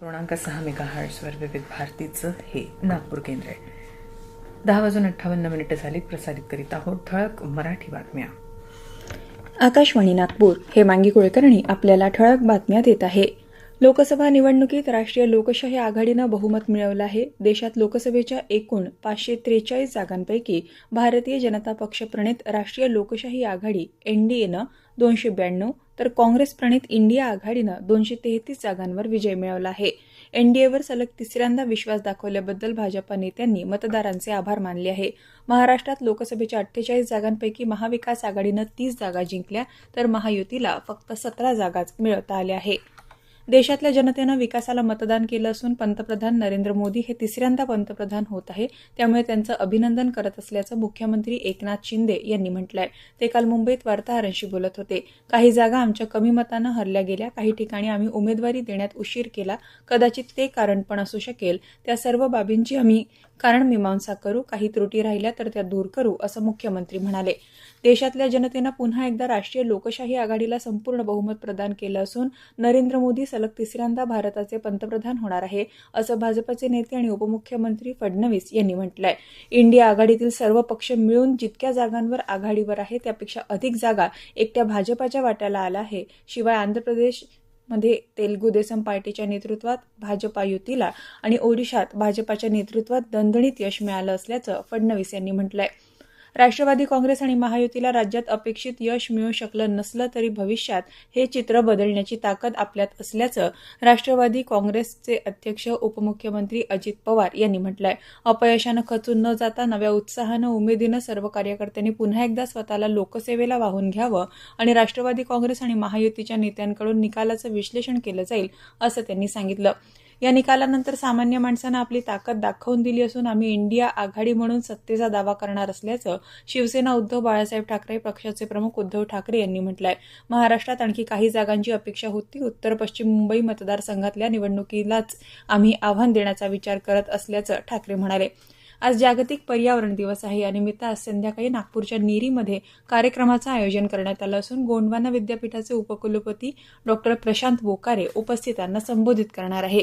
पूर्णांक सहा मेगा हर्ट्सवर विविध भारतीचं हे नागपूर केंद्र आहे. दहा वाजून अठ्ठावन्न मिनिटं झाली. प्रसारित करीत आहोत ठळक मराठी बातम्या. आकाशवाणी नागपूर हे मांगी कुलकर्णी आपल्याला ठळक बातम्या देत आहे. लोकसभा निवडणुकीत राष्ट्रीय लोकशाही आघाडीनं बहुमत मिळवलं आहे. देशात लोकसभेच्या एकूण पाचशे त्रेचाळीस जागांपैकी भारतीय जनता पक्ष प्रणित राष्ट्रीय लोकशाही आघाडी एनडीएनं दोनशे ब्याण्णव तर काँग्रेस प्रणित इंडिया आघाडीनं दोनशे तेहतीस जागांवर विजय मिळवला आहे. एनडीएवर सलग तिसऱ्यांदा विश्वास दाखवल्याबद्दल भाजपा नेत्यांनी मतदारांचे आभार मानले आहे. महाराष्ट्रात लोकसभेच्या अठ्ठेचाळीस जागांपैकी महाविकास आघाडीनं तीस जागा जिंकल्या तर महायुतीला फक्त सतरा जागाच मिळवता आल्या आहे देशातल्या जनतेनं विकासाला मतदान केलं असून पंतप्रधान नरेंद्र मोदी हे तिसऱ्यांदा पंतप्रधान होत आहे. त्यामुळे त्यांचं अभिनंदन करत असल्याचं मुख्यमंत्री एकनाथ शिंदे यांनी म्हटलंय. ते काल मुंबईत वार्ताहरांशी बोलत होते. काही जागा आमच्या कमी मतानं हरल्या गेल्या. काही ठिकाणी आम्ही उमेदवारी देण्यात उशीर केला. कदाचित ते कारण पण असू शकेल. त्या सर्व बाबींची आम्ही कारण मीमांसा करू काही त्रुटी राहिल्या तर त्या दूर करू असं मुख्यमंत्री म्हणाले. देशातल्या जनतेनं पुन्हा एकदा राष्ट्रीय लोकशाही आघाडीला संपूर्ण बहुमत प्रदान केलं असून नरेंद्र मोदी सलग तिसऱ्यांदा भारताचे पंतप्रधान होणार आहे असं भाजपचे नेते आणि उपमुख्यमंत्री फडणवीस यांनी म्हटलंय. इंडिया आघाडीतील सर्व पक्ष मिळून जितक्या जागांवर आघाडीवर आहे त्यापेक्षा अधिक जागा एकट्या भाजपाच्या वाट्याला आला आहे. शिवाय आंध्र प्रदेश मध्ये तेलगू देसम पार्टीच्या नेतृत्वात भाजपा युतीला आणि ओडिशात भाजपाच्या नेतृत्वात दणदणीत यश मिळालं असल्याचं फडणवीस यांनी म्हटलंय. राष्ट्रवादी काँग्रेस आणि महायुतीला राज्यात अपेक्षित यश मिळू शकलं नसलं तरी भविष्यात हे चित्र बदलण्याची ताकद आपल्यात असल्याचं राष्ट्रवादी काँग्रेसचे अध्यक्ष उपमुख्यमंत्री अजित पवार यांनी म्हटलंय. अपयशानं खचून न जाता नव्या उत्साहानं उमेदीनं सर्व कार्यकर्त्यांनी पुन्हा एकदा स्वतःला लोकसेवेला वाहून घ्यावं आणि राष्ट्रवादी काँग्रेस आणि महायुतीच्या नेत्यांकडून निकालाचं विश्लेषण केलं जाईल असं त्यांनी सांगितलं. या निकालानंतर सामान्य माणसानं आपली ताकद दाखवून दिली असून आम्ही इंडिया आघाडी म्हणून सत्तेचा दावा करणार असल्याचं शिवसेना उद्धव बाळासाहेब ठाकरे पक्षाचे प्रमुख उद्धव ठाकरे यांनी म्हटलंय. महाराष्ट्रात आणखी काही जागांची अपेक्षा होती. उत्तर पश्चिम मुंबई मतदारसंघातल्या निवडणुकीलाच आम्ही आव्हान देण्याचा विचार करत असल्याचं ठाकरे म्हणाले. आज जागतिक पर्यावरण दिवस आहे. या निमित्त आज संध्याकाळी नागपूरच्या नीरीमध्ये कार्यक्रमाचं आयोजन करण्यात आलं असून गोंडवाना विद्यापीठाचे उपकुलपती डॉक्टर प्रशांत बोकारे उपस्थितांना संबोधित करणार आहे.